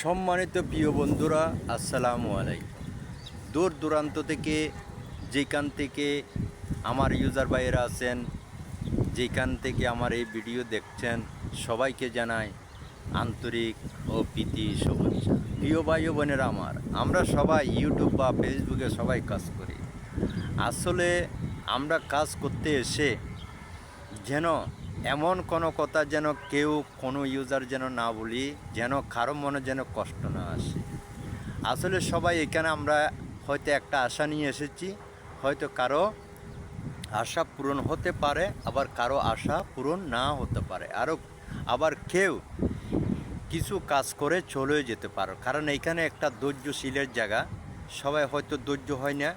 সম্মানিত প্রিয় বন্ধুরা, আসসালামু আলাইকুম। দূর দূরান্ত থেকে যেখান থেকে আমার ইউজার ভাইয়েরা আছেন, যেখান থেকে আমার এই ভিডিও দেখছেন, সবাইকে জানাই আন্তরিক ও প্রীতি শুভেচ্ছা। প্রিয় ভাই ও বোনেরা আমার, আমরা সবাই ইউটিউব বা ফেসবুকে সবাই কাজ করি। আসলে আমরা কাজ করতে এসে যেন এমন কোনো কথা যেন কেউ কোনো ইউজার যেন না বলি, যেন কারও মনে যেন কষ্ট না আসে। আসলে সবাই এখানে আমরা হয়তো একটা আশা নিয়ে এসেছি, হয়তো কারও আশা পূরণ হতে পারে, আবার কারও আশা পূরণ না হতে পারে। আরও আবার কেউ কিছু কাজ করে চলেও যেতে পারো। কারণ এইখানে একটা ধৈর্যশীলের জায়গা। সবাই হয়তো ধৈর্য হয় না।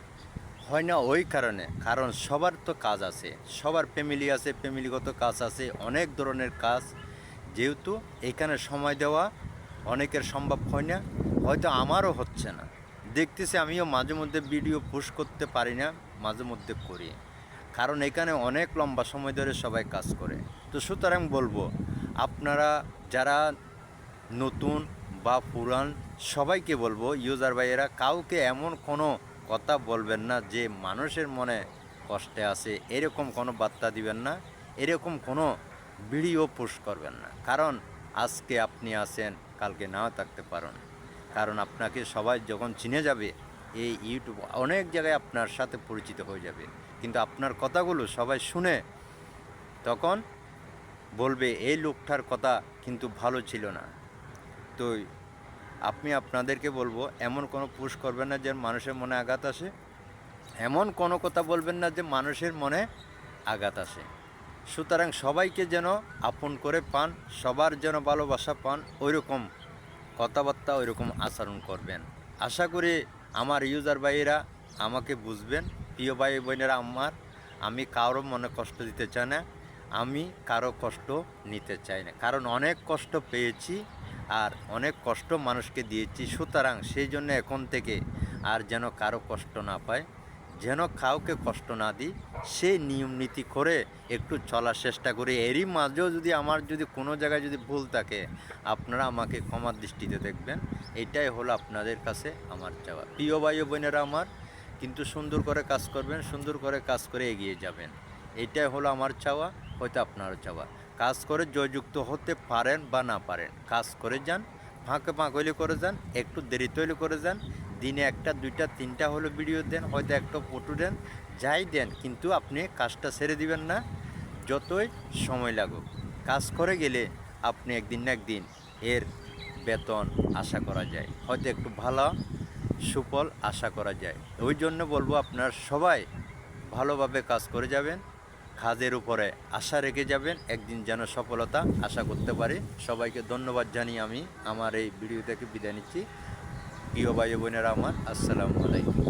হয় না ওই কারণে। কারণ সবার তো কাজ আছে, সবার ফ্যামিলি আছে ফ্যামিলিগত কাজ আছে, অনেক ধরনের কাজ। যেহেতু এখানে সময় দেওয়া অনেকের সম্ভব হয় না, হয়তো আমারও হচ্ছে না। দেখতেছি আমিও মাঝে মধ্যে ভিডিও পোস্ট করতে পারি না, মাঝে মধ্যে করি। কারণ এখানে অনেক লম্বা সময় ধরে সবাই কাজ করে। তো সুতরাং বলব, আপনারা যারা নতুন বা পুরান, সবাইকে বলব ইউজার ভাইয়েরা, কাউকে এমন কোনো কথা বলবেন না, যে মানুষের মনে কষ্টে আছে, এরকম কোনো বার্তা দিবেন না, এরকম কোনো ভিডিও পোস্ট করবেন না। কারণ আজকে আপনি আছেন, কালকে নাও থাকতে পারেন। কারণ আপনাকে সবাই যখন চিনে যাবে এই ইউটিউব অনেক জায়গায় আপনার সাথে পরিচিত হয়ে যাবে। কিন্তু আপনার কথাগুলো সবাই শুনে তখন বলবে, এই লোকটার কথা কিন্তু ভালো ছিল না। তো আপনি আপনাদেরকে বলব, এমন কোনো পুশ করবেন না যে মানুষের মনে আঘাত আসে। এমন কোনো কথা বলবেন না যে মানুষের মনে আঘাত আসে। সুতরাং সবাইকে যেন আপন করে পান, সবার যেন ভালোবাসা পান, ওইরকম কথাবার্তা, ওইরকম আচরণ করবেন। আশা করি আমার ইউজার ভাইয়েরা আমাকে বুঝবেন। প্রিয় ভাই বোনেরা আমার, আমি কারও মনে কষ্ট দিতে চাই না, আমি কারও কষ্ট নিতে চাই না। কারণ অনেক কষ্ট পেয়েছি আর অনেক কষ্ট মানুষকে দিয়েছি, সুতরাং সেই জন্য এখন থেকে আর যেন কারও কষ্ট না পায়। যেন কাউকে কষ্ট না দিই, সেই নিয়ম নীতি করে একটু চলার চেষ্টা করি। এরই মাঝেও যদি আমার যদি কোনো জায়গায় যদি ভুল থাকে, আপনারা আমাকে ক্ষমার দৃষ্টিতে দেখবেন। এটাই হলো আপনাদের কাছে আমার চাওয়া। প্রিয় ভাই বোনেরা আমার, কিন্তু সুন্দর করে কাজ করবেন, সুন্দর করে কাজ করে এগিয়ে যাবেন। এটাই হলো আমার চাওয়া, হয়তো আপনারও চাওয়া। কাজ করে জয়যুক্ত হতে পারেন বা না পারেন, কাজ করে যান, ফাঁকে ফাঁক হইলে করে যান, একটু দেরিতে হইলে করে যান, দিনে একটা, দুইটা, তিনটা হলো ভিডিও দেন, হয়তো একটা ফটো দেন, যাই দেন, কিন্তু আপনি কাজটা ছেড়ে দিবেন না, যতই সময় লাগুক। কাজ করে গেলে আপনি একদিন না একদিন এর বেতন আশা করা যায়, হয়তো একটু ভালো, সুফল আশা করা যায়। ওই জন্য বলব আপনার সবাই ভালোভাবে কাজ করে যাবেন কাজের উপরে আশা রেখে যাবেন, একদিন যেন সফলতা আশা করতে পারি। সবাইকে ধন্যবাদ জানিয়ে আমি আমার এই ভিডিও থেকে বিদায় নিচ্ছি। প্রিয় ভাই বোনেরা আমার, আসসালামু আলাইকুম।